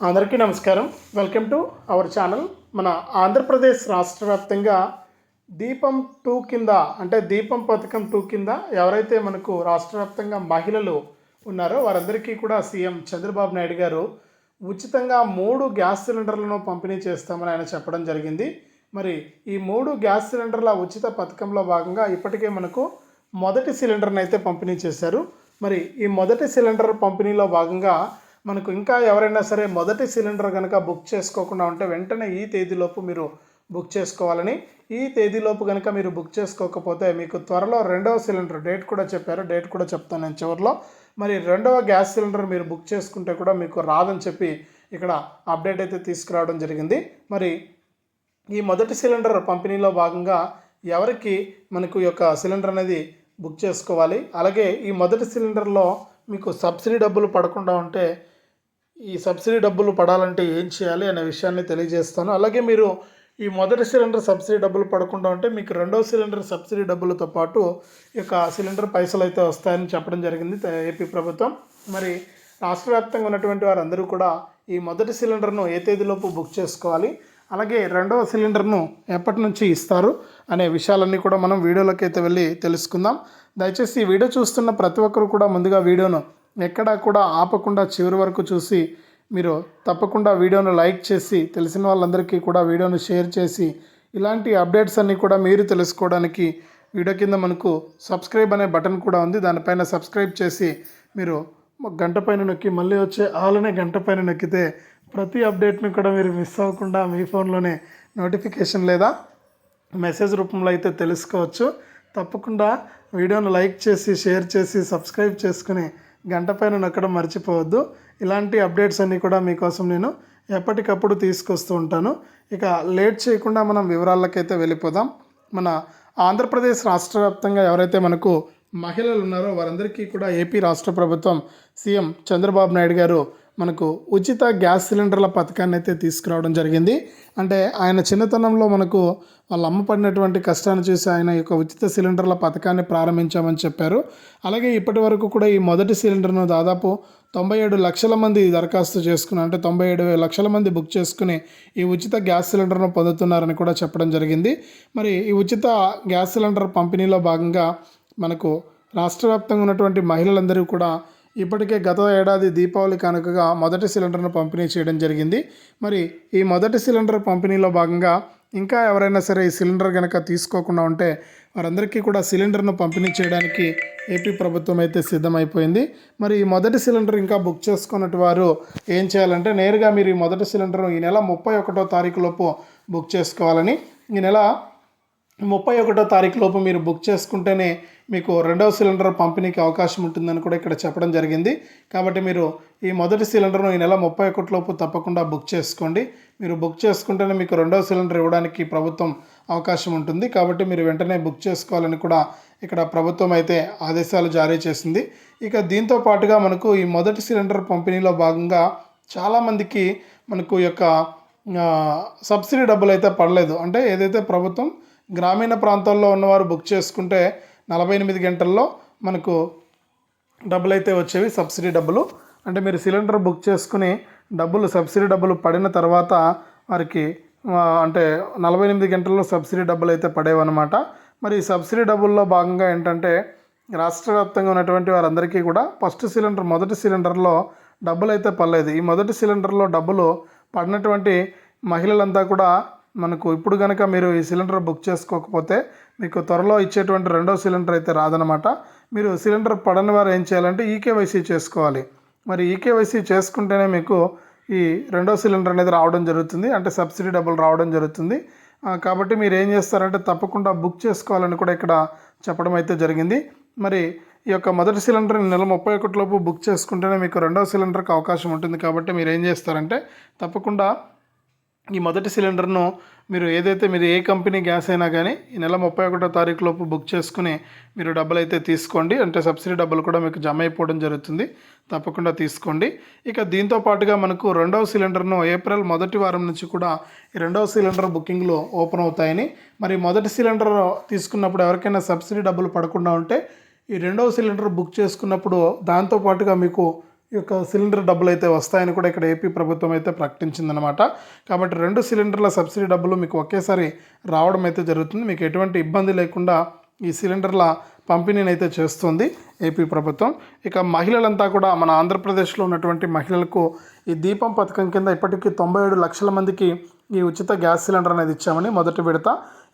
అందరికీ నమస్కారం. Welcome to our channel. మన ఆంధ్రప్రదేశ్ రాష్ట్ర వ్యాప్తంగా దీపం టూ కింద అంటే దీపం పథకం టూ కింద ఎవరైతే మనకు రాష్ట్ర వ్యాప్తంగా మహిళలు ఉన్నారో వారందరికీ కూడా సీఎం చంద్రబాబు నాయుడు గారు ఉచితంగా మూడు గ్యాస్ సిలిండర్లను పంపిణీ చేస్తామని ఆయన చెప్పడం జరిగింది. మరి ఈ మూడు గ్యాస్ సిలిండర్ల ఉచిత పథకంలో భాగంగా ఇప్పటికే మనకు మొదటి సిలిండర్ని అయితే పంపిణీ చేశారు. మరి ఈ మొదటి సిలిండర్ పంపిణీలో భాగంగా మనకు ఇంకా ఎవరైనా సరే మొదటి సిలిండర్ కనుక బుక్ చేసుకోకుండా ఉంటే వెంటనే ఈ తేదీలోపు మీరు బుక్ చేసుకోవాలని ఈ తేదీలోపు కనుక మీరు బుక్ చేసుకోకపోతే మీకు త్వరలో రెండవ సిలిండర్ డేట్ కూడా చెప్పారు డేట్ కూడా చెప్తాను నేను చివరిలో. మరి రెండవ గ్యాస్ సిలిండర్ మీరు బుక్ చేసుకుంటే కూడా మీకు రాదని చెప్పి ఇక్కడ అప్డేట్ అయితే తీసుకురావడం జరిగింది. మరి ఈ మొదటి సిలిండర్ పంపిణీలో భాగంగా ఎవరికి మనకు ఈ యొక్క సిలిండర్ అనేది బుక్ చేసుకోవాలి? అలాగే ఈ మొదటి సిలిండర్లో మీకు సబ్సిడీ డబ్బులు పడకుండా ఉంటే ఈ సబ్సిడీ డబ్బులు పడాలంటే ఏం చేయాలి అనే విషయాన్ని తెలియజేస్తాను. అలాగే మీరు ఈ మొదటి సిలిండర్ సబ్సిడీ డబ్బులు పడకుండా ఉంటే మీకు రెండో సిలిండర్ సబ్సిడీ డబ్బులతో పాటు ఈ యొక్క సిలిండర్ పైసలు అయితే వస్తాయని చెప్పడం జరిగింది త- ఏపీ ప్రభుత్వం. మరి రాష్ట్ర వ్యాప్తంగా ఉన్నటువంటి వారందరూ కూడా ఈ మొదటి సిలిండర్ను ఏ తేదీలోపు బుక్ చేసుకోవాలి అలాగే రెండవ సిలిండర్ను ఎప్పటి నుంచి ఇస్తారు అనే విషయాలన్నీ కూడా మనం వీడియోలోకి అయితే వెళ్ళి తెలుసుకుందాం. దయచేసి ఈ వీడియో చూస్తున్న ప్రతి ఒక్కరు కూడా ముందుగా వీడియోను ఎక్కడా కూడా ఆపకుండా చివరి వరకు చూసి మీరు తప్పకుండా వీడియోను లైక్ చేసి తెలిసిన వాళ్ళందరికీ కూడా వీడియోను షేర్ చేసి ఇలాంటి అప్డేట్స్ అన్నీ కూడా మీరు తెలుసుకోవడానికి వీడియో కింద మనకు సబ్స్క్రైబ్ అనే బటన్ కూడా ఉంది. దానిపైన సబ్స్క్రైబ్ చేసి మీరు గంట పైన నొక్కి మళ్ళీ వచ్చే ఆలనే గంట పైన నొక్కితే ప్రతి అప్డేట్ని కూడా మీరు మిస్ అవ్వకుండా మీ ఫోన్లోనే నోటిఫికేషన్ లేదా మెసేజ్ రూపంలో అయితే తెలుసుకోవచ్చు. తప్పకుండా వీడియోను లైక్ చేసి షేర్ చేసి సబ్స్క్రైబ్ చేసుకుని గంట పైన నొక్కడం మర్చిపోవద్దు. ఇలాంటి అప్డేట్స్ అన్నీ కూడా మీకోసం నేను ఎప్పటికప్పుడు తీసుకొస్తూ ఉంటాను. ఇక లేట్ చేయకుండా మనం వివరాలకైతే వెళ్ళిపోదాం. మన ఆంధ్రప్రదేశ్ రాష్ట్ర వ్యాప్తంగా ఎవరైతే మనకు మహిళలు ఉన్నారో వారందరికీ కూడా ఏపీ రాష్ట్ర ప్రభుత్వం సీఎం చంద్రబాబు నాయుడు గారు మనకు ఉచిత గ్యాస్ సిలిండర్ల పథకాన్ని అయితే తీసుకురావడం జరిగింది. అంటే ఆయన చిన్నతనంలో మనకు వాళ్ళ అమ్మ పడినటువంటి కష్టాన్ని చూసి ఆయన యొక్క ఉచిత సిలిండర్ల పథకాన్ని ప్రారంభించామని చెప్పారు. అలాగే ఇప్పటి వరకు కూడా ఈ మొదటి సిలిండర్ను దాదాపు తొంభై ఏడు లక్షల మంది దరఖాస్తు చేసుకుని అంటే తొంభై ఏడు లక్షల మంది బుక్ చేసుకుని ఈ ఉచిత గ్యాస్ సిలిండర్ను పొందుతున్నారని కూడా చెప్పడం జరిగింది. మరి ఈ ఉచిత గ్యాస్ సిలిండర్ పంపిణీలో భాగంగా మనకు రాష్ట్ర వ్యాప్తంగా ఉన్నటువంటి మహిళలందరూ కూడా ఇప్పటికే గత ఏడాది దీపావళి కనుకగా మొదటి సిలిండర్ను పంపిణీ చేయడం జరిగింది. మరి ఈ మొదటి సిలిండర్ పంపిణీలో భాగంగా ఇంకా ఎవరైనా సరే ఈ సిలిండర్ కనుక తీసుకోకుండా ఉంటే వారందరికీ కూడా సిలిండర్ను పంపిణీ చేయడానికి ఏపీ ప్రభుత్వం అయితే సిద్ధమైపోయింది. మరి ఈ మొదటి సిలిండర్ ఇంకా బుక్ చేసుకున్నట్టు వారు ఏం చేయాలంటే నేరుగా మీరు ఈ మొదటి సిలిండర్ ఈ నెల ముప్పై ఒకటో తారీఖు లోపు బుక్ చేసుకోవాలని ఈ నెల ముప్పై ఒకటో తారీఖు లోపు మీరు బుక్ చేసుకుంటేనే మీకు రెండవ సిలిండర్ పంపిణీకి అవకాశం ఉంటుందని కూడా ఇక్కడ చెప్పడం జరిగింది. కాబట్టి మీరు ఈ మొదటి సిలిండర్ను ఈ నెల ముప్పై ఒకటి లోపు తప్పకుండా బుక్ చేసుకోండి. మీరు బుక్ చేసుకుంటేనే మీకు రెండవ సిలిండర్ ఇవ్వడానికి ప్రభుత్వం అవకాశం ఉంటుంది. కాబట్టి మీరు వెంటనే బుక్ చేసుకోవాలని కూడా ఇక్కడ ప్రభుత్వం అయితే ఆదేశాలు జారీ చేసింది. ఇక దీంతో పాటుగా మనకు ఈ మొదటి సిలిండర్ పంపిణీలో భాగంగా చాలామందికి మనకు యొక్క సబ్సిడీ డబ్బులు అయితే పడలేదు. అంటే ఏదైతే ప్రభుత్వం గ్రామీణ ప్రాంతాల్లో ఉన్నవారు బుక్ చేసుకుంటే నలభై ఎనిమిది గంటల్లో మనకు డబ్బులు అయితే వచ్చేవి సబ్సిడీ డబ్బులు. అంటే మీరు సిలిండర్ బుక్ చేసుకుని డబ్బులు సబ్సిడీ డబ్బులు పడిన తర్వాత వారికి అంటే నలభై ఎనిమిది గంటల్లో సబ్సిడీ డబ్బులు అయితే పడేవన్నమాట. మరి ఈ సబ్సిడీ డబ్బుల్లో భాగంగా ఏంటంటే రాష్ట్ర వ్యాప్తంగా ఉన్నటువంటి వారందరికీ కూడా ఫస్ట్ సిలిండర్ మొదటి సిలిండర్లో డబ్బులు అయితే పడలేదు. ఈ మొదటి సిలిండర్లో డబ్బులు పడినటువంటి మహిళలంతా కూడా మనకు ఇప్పుడు కనుక మీరు ఈ సిలిండర్ బుక్ చేసుకోకపోతే మీకు త్వరలో ఇచ్చేటువంటి రెండో సిలిండర్ అయితే రాదనమాట మీరు సిలిండర్ పడని వారు ఏం చేయాలంటే ఈకేవైసీ చేసుకోవాలి. మరి ఈకేవైసీ చేసుకుంటేనే మీకు ఈ రెండో సిలిండర్ అనేది రావడం జరుగుతుంది. అంటే సబ్సిడీ డబ్బులు రావడం జరుగుతుంది. కాబట్టి మీరు ఏం చేస్తారంటే తప్పకుండా బుక్ చేసుకోవాలని కూడా ఇక్కడ చెప్పడం అయితే జరిగింది. మరి ఈ యొక్క మొదటి సిలిండర్ నెల ముప్పై ఒకటిలోపు బుక్ చేసుకుంటేనే మీకు రెండో సిలిండర్కి అవకాశం ఉంటుంది. కాబట్టి మీరు ఏం చేస్తారంటే తప్పకుండా ఈ మొదటి సిలిండర్ను మీరు ఏదైతే మీరు ఏ కంపెనీ గ్యాస్ అయినా కానీ ఈ నెల ముప్పై ఒకటో తారీఖు లోపు బుక్ చేసుకుని మీరు డబ్బులు అయితే తీసుకోండి. అంటే సబ్సిడీ డబ్బులు కూడా మీకు జమ అయిపోవడం జరుగుతుంది. తప్పకుండా తీసుకోండి. ఇక దీంతో పాటుగా మనకు రెండవ సిలిండర్ను ఏప్రిల్ మొదటి వారం నుంచి కూడా ఈ రెండవ సిలిండర్ బుకింగ్లు ఓపెన్ అవుతాయని. మరి మొదటి సిలిండర్ తీసుకున్నప్పుడు ఎవరికైనా సబ్సిడీ డబ్బులు పడకుండా ఉంటే ఈ రెండవ సిలిండర్ బుక్ చేసుకున్నప్పుడు దాంతో పాటుగా మీకు యొక్క సిలిండర్ డబ్బులు అయితే వస్తాయని కూడా ఇక్కడ ఏపీ ప్రభుత్వం అయితే ప్రకటించిందనమాట కాబట్టి రెండు సిలిండర్ల సబ్సిడీ డబ్బులు మీకు ఒకేసారి రావడం అయితే జరుగుతుంది. మీకు ఎటువంటి ఇబ్బంది లేకుండా ఈ సిలిండర్ల పంపిణీని అయితే చేస్తుంది ఏపీ ప్రభుత్వం. ఇక మహిళలంతా కూడా మన ఆంధ్రప్రదేశ్లో ఉన్నటువంటి మహిళలకు ఈ దీపం పథకం కింద ఇప్పటికీ తొంభై ఏడు లక్షల మందికి ఈ ఉచిత గ్యాస్ సిలిండర్ అనేది ఇచ్చామని మొదటి విడత.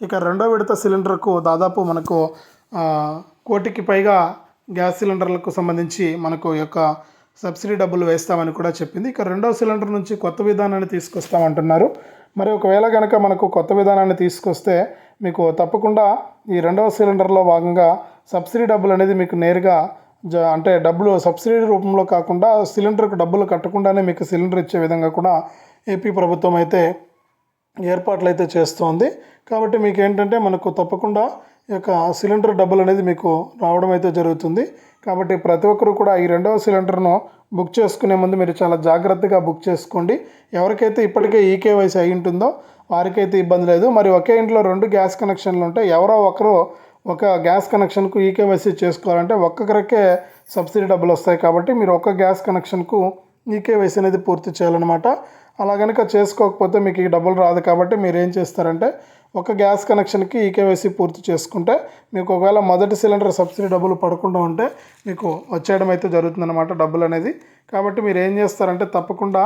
ఇక రెండో విడత సిలిండర్కు దాదాపు మనకు కోటికి పైగా గ్యాస్ సిలిండర్లకు సంబంధించి మనకు యొక్క సబ్సిడీ డబ్బులు వేస్తామని కూడా చెప్పింది. ఇక రెండవ సిలిండర్ నుంచి కొత్త విధానాన్ని తీసుకొస్తామంటున్నారు. మరి ఒకవేళ కనుక మనకు కొత్త విధానాన్ని తీసుకొస్తే మీకు తప్పకుండా ఈ రెండవ సిలిండర్లో భాగంగా సబ్సిడీ డబ్బులు అనేది మీకు నేరుగా జ అంటే డబ్బులు సబ్సిడీ రూపంలో కాకుండా సిలిండర్కు డబ్బులు కట్టకుండానే మీకు సిలిండర్ ఇచ్చే విధంగా కూడా ఏపీ ప్రభుత్వం అయితే ఏర్పాట్లు అయితే చేస్తోంది. కాబట్టి మీకు ఏంటంటే మనకు తప్పకుండా ఈ యొక్క సిలిండర్ డబ్బులు అనేది మీకు రావడం అయితే జరుగుతుంది. కాబట్టి ప్రతి ఒక్కరు కూడా ఈ రెండవ సిలిండర్ను బుక్ చేసుకునే ముందు మీరు చాలా జాగ్రత్తగా బుక్ చేసుకోండి. ఎవరికైతే ఇప్పటికే ఈకేవైసీ అయి ఉంటుందో వారికైతే ఇబ్బంది లేదు. మరి ఒకే ఇంట్లో రెండు గ్యాస్ కనెక్షన్లు ఉంటాయి ఎవరో ఒకరు ఒక గ్యాస్ కనెక్షన్కు ఈకేవైసీ చేసుకోవాలంటే ఒక్కొక్కరికే సబ్సిడీ డబ్బులు వస్తాయి. కాబట్టి మీరు ఒక గ్యాస్ కనెక్షన్కు ఈకేవైసీ అనేది పూర్తి చేయాలన్నమాట. అలా కనుక చేసుకోకపోతే మీకు ఈ డబ్బులు రాదు కాబట్టి మీరు ఏం చేస్తారంటే ఒక గ్యాస్ కనెక్షన్కి ఈకేవైసీ పూర్తి చేసుకుంటే మీకు ఒకవేళ మొదటి సిలిండర్ సబ్సిడీ డబ్బులు పడకుండా ఉంటే మీకు వచ్చేయడం అయితే జరుగుతుందన్నమాట డబ్బులు అనేది. కాబట్టి మీరు ఏం చేస్తారంటే తప్పకుండా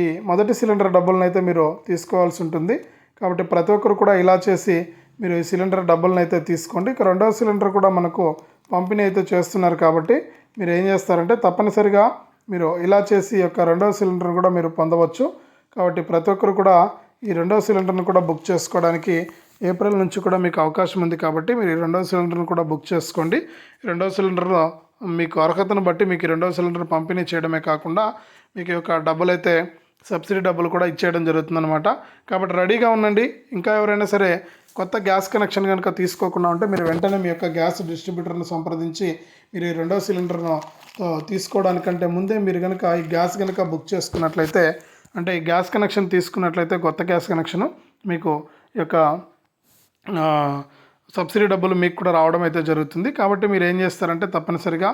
ఈ మొదటి సిలిండర్ డబ్బులను అయితే మీరు తీసుకోవాల్సి ఉంటుంది. కాబట్టి ప్రతి ఒక్కరు కూడా ఇలా చేసి మీరు ఈ సిలిండర్ డబ్బులను అయితే తీసుకోండి. ఇక రెండవ సిలిండర్ కూడా మనకు పంపిణీ అయితే చేస్తున్నారు కాబట్టి మీరు ఏం చేస్తారంటే తప్పనిసరిగా మీరు ఇలా చేసి యొక్క రెండవ సిలిండర్ కూడా మీరు పొందవచ్చు. కాబట్టి ప్రతి ఒక్కరు కూడా ఈ రెండవ సిలిండర్ను కూడా బుక్ చేసుకోవడానికి ఏప్రిల్ నుంచి కూడా మీకు అవకాశం ఉంది కాబట్టి మీరు ఈ రెండవ సిలిండర్ను కూడా బుక్ చేసుకోండి. రెండవ సిలిండర్లో మీకు అర్హతను బట్టి మీకు రెండవ సిలిండర్ పంపిణీ చేయడమే కాకుండా మీకు యొక్క డబ్బులు అయితే సబ్సిడీ డబ్బులు కూడా ఇచ్చేయడం జరుగుతుందన్నమాట. కాబట్టి రెడీగా ఉండండి. ఇంకా ఎవరైనా సరే కొత్త గ్యాస్ కనెక్షన్ కనుక తీసుకోకుండా ఉంటే మీరు వెంటనే మీ యొక్క గ్యాస్ డిస్ట్రిబ్యూటర్ను సంప్రదించి మీరు ఈ రెండవ సిలిండర్ను తీసుకోవడానికంటే ముందే మీరు కనుక ఈ గ్యాస్ కనుక బుక్ చేసుకున్నట్లయితే అంటే ఈ గ్యాస్ కనెక్షన్ తీసుకున్నట్లయితే కొత్త గ్యాస్ కనెక్షన్ మీకు ఈ యొక్క సబ్సిడీ డబ్బులు మీకు కూడా రావడం అయితే జరుగుతుంది. కాబట్టి మీరు ఏం చేస్తారంటే తప్పనిసరిగా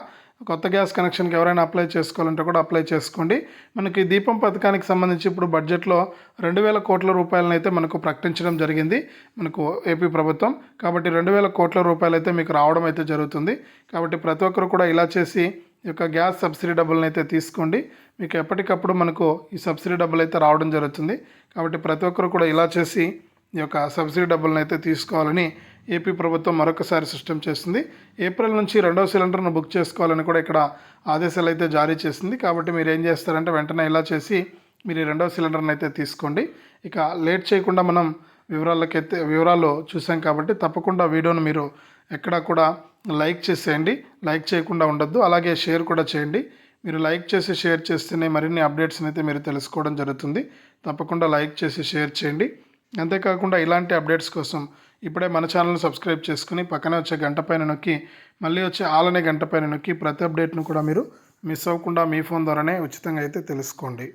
కొత్త గ్యాస్ కనెక్షన్కి ఎవరైనా అప్లై చేసుకోవాలంటే కూడా అప్లై చేసుకోండి. మనకి దీపం పథకానికి సంబంధించి ఇప్పుడు బడ్జెట్లో రెండు వేల కోట్ల రూపాయలను అయితే మనకు ప్రకటించడం జరిగింది మనకు ఏపీ ప్రభుత్వం. కాబట్టి రెండు వేల కోట్ల రూపాయలు అయితే మీకు రావడం అయితే జరుగుతుంది. కాబట్టి ప్రతి ఒక్కరు కూడా ఇలా చేసి యొక్క గ్యాస్ సబ్సిడీ డబ్బులను అయితే తీసుకోండి. మీకు ఎప్పటికప్పుడు మనకు ఈ సబ్సిడీ డబ్బులు అయితే రావడం జరుగుతుంది. కాబట్టి ప్రతి ఒక్కరు కూడా ఇలా చేసి ఈ యొక్క సబ్సిడీ డబ్బులను అయితే తీసుకోవాలని ఏపీ ప్రభుత్వం మరొకసారి సిస్టమ్ చేసింది ఏప్రిల్ నుంచి రెండవ సిలిండర్ను బుక్ చేసుకోవాలని కూడా ఇక్కడ ఆదేశాలు అయితే జారీ చేసింది. కాబట్టి మీరు ఏం చేస్తారంటే వెంటనే ఇలా చేసి మీరు ఈ రెండవ సిలిండర్ని అయితే తీసుకోండి. ఇక లేట్ చేయకుండా మనం వివరాలకైతే వివరాలు చూసాం కాబట్టి తప్పకుండా వీడియోను మీరు ఎక్కడా కూడా లైక్ చేసేయండి. లైక్ చేయకుండా ఉండొద్దు. అలాగే షేర్ కూడా చేయండి. మీరు లైక్ చేసి షేర్ చేస్తేనే మరిన్ని అప్డేట్స్ని అయితే మీరు తెలుసుకోవడం జరుగుతుంది. తప్పకుండా లైక్ చేసి షేర్ చేయండి. అంతేకాకుండా ఇలాంటి అప్డేట్స్ కోసం ఇప్పుడే మన ఛానల్ని సబ్స్క్రైబ్ చేసుకుని పక్కనే వచ్చే గంట పైన నొక్కి మళ్ళీ వచ్చే ఆలనే గంట పైన నొక్కి ప్రతి అప్డేట్ను కూడా మీరు మిస్ అవ్వకుండా మీ ఫోన్ ద్వారానే ఉచితంగా అయితే తెలుసుకోండి.